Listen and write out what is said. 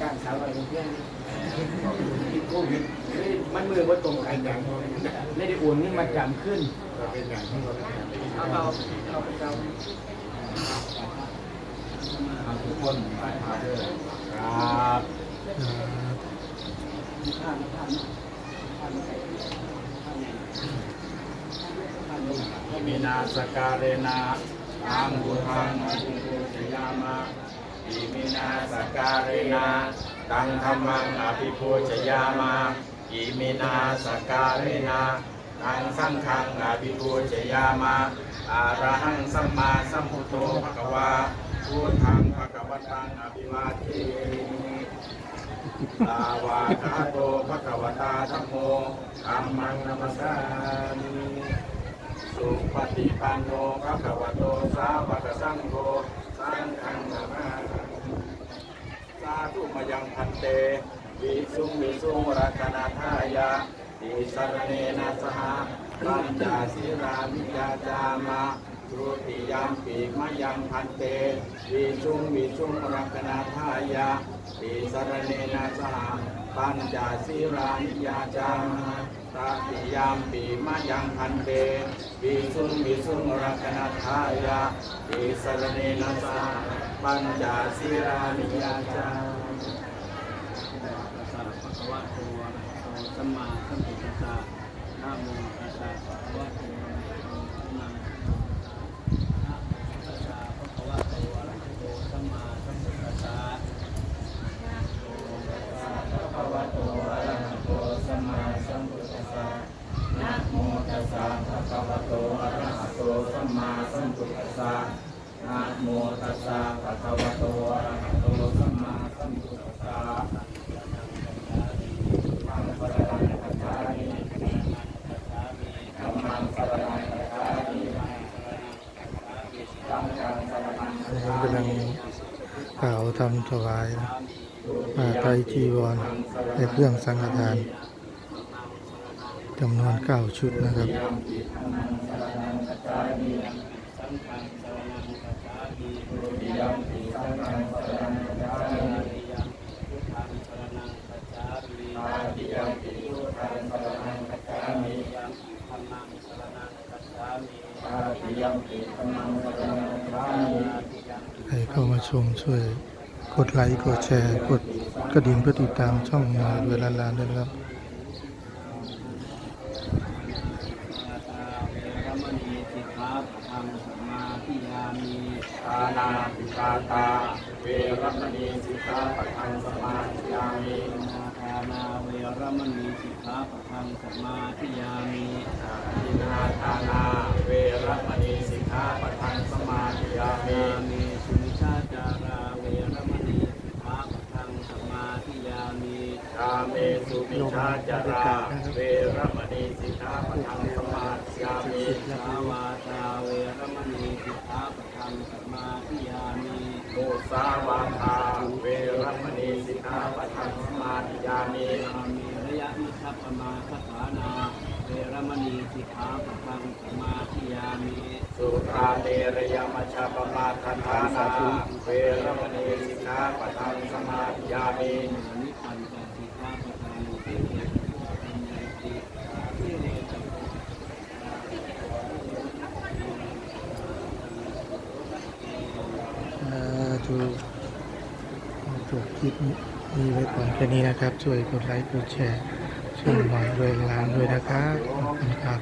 รู้ครับผมครับโจแบบเราหูอีกนะครับพวกมีการสาวอะไรเพื่อนติดโควิดมันมือว่าตรงกันอย่างไม่ได้โอนนี่มาจำขึ้นเป็นอย่างที่เราเอาเราเราไปเจ้าทุกคนไปหาด้วยครับครับผ่านผ่านผ่านผ่านมีนาสการเรนาอังบุทังอภิปุชยามะ อิมินาสการเรนาตังธรรมังอภิปุชยามะอิมินาสการเรนาตังสังฆังอภิปุชยามะอาระหังสัมมาสัมพุทโธภะคะวาพุทธังภะคะวะตังอภิวาเทมิลาวาคาโตภะคะวตาธัมโมธัมมังนัมสสามิสุปฏิปันโนภะคะวะโตสาวกสังโฆสังฆังนามาสาธุม ยังพันเตวิสุงวิสุงรัตนาทายาติสรเนนะสหปัญจศีรามิยาจามะทุติยามปีมะยังพันเตวิสุงวิสุงรัตนาทายาติสรเนนะสหปัญจศีรามิยาจามะตติยามปีมะยังพันเตวิสุงวิสุงรัตนาทายาติสรเนนะสหปัญจศีรามิยาจามะะภะคะวะโตอะระหะโตสัมมาสัมพุทธัสสะนะโมตัสสะภะคะวะโตอะระหะโตสัมมานะโมตัสสะภะคะวะโตอะระหะโตสัมมาสัมพุทธัสสะภะคะวะโตอะระหะโตสัมมาสัมพุทธัสสะนะโมตัสสะภะคะวะโตอะระหะโตสัมมาสัมพุทธัสสะนะโมตัสสะภะคะวะโตอะระหะโตสัมมาสัมพุทธัสสะธัมมังสรณังคัจฉามิธัมมังสรณังคัจฉามิสังฆังสรณังคัจ นี่ ฉา กำลัง มิ กล่าว ทำถวายผ้าไตรจีวรและเครื่องสังฆทานจำนวนเก้าชุดนะครับใครเข้ามาชมช่วย กดไลค์ กดแชร์ กดกระดิ่งเพื่อติดตามช่องมาเวลาลานด้วยนะครับอาตาสิกาปะทังสมาธิยามิทานาปิปาตา เวรมณีสิกขาปะทังสมาธิยามินาทานาเวรมณีสิกขาปะทังสมาธิยามิอินา เวรมณีสิกขาปะทังสมาธิยามิ อามิสุนิชาจาราเวรมณีสิกขาปะทังสมาธิยามิ กาเมสุมิชาจาราเวรมณีสิกขาปะทังสมาธิยามิสาวาตาเวรมณีสิกขาปะทังสมาธิยามิมุสาวาทาเวรมณีสิกขาปะทังสมาธิยามิอามิระยะมิทัปมาคถานาเวรมณีสิกขาปะทังสมาธิยามิสุราเนรยมัชฌปมาทัฏฐานาเวรมณีสิกขาปะทังสมาธิยามิ อานิปัญจสิกขาปะทังสิเยปัญญติสิเรต อ่าถูก จบคลิปนี้ไว้ก่อนแค่นี้นะครับ ช่วยกดไลค์กดแชร์ช่วยหน่อยด้วยล้านด้วยนะครับขอบคุณครับ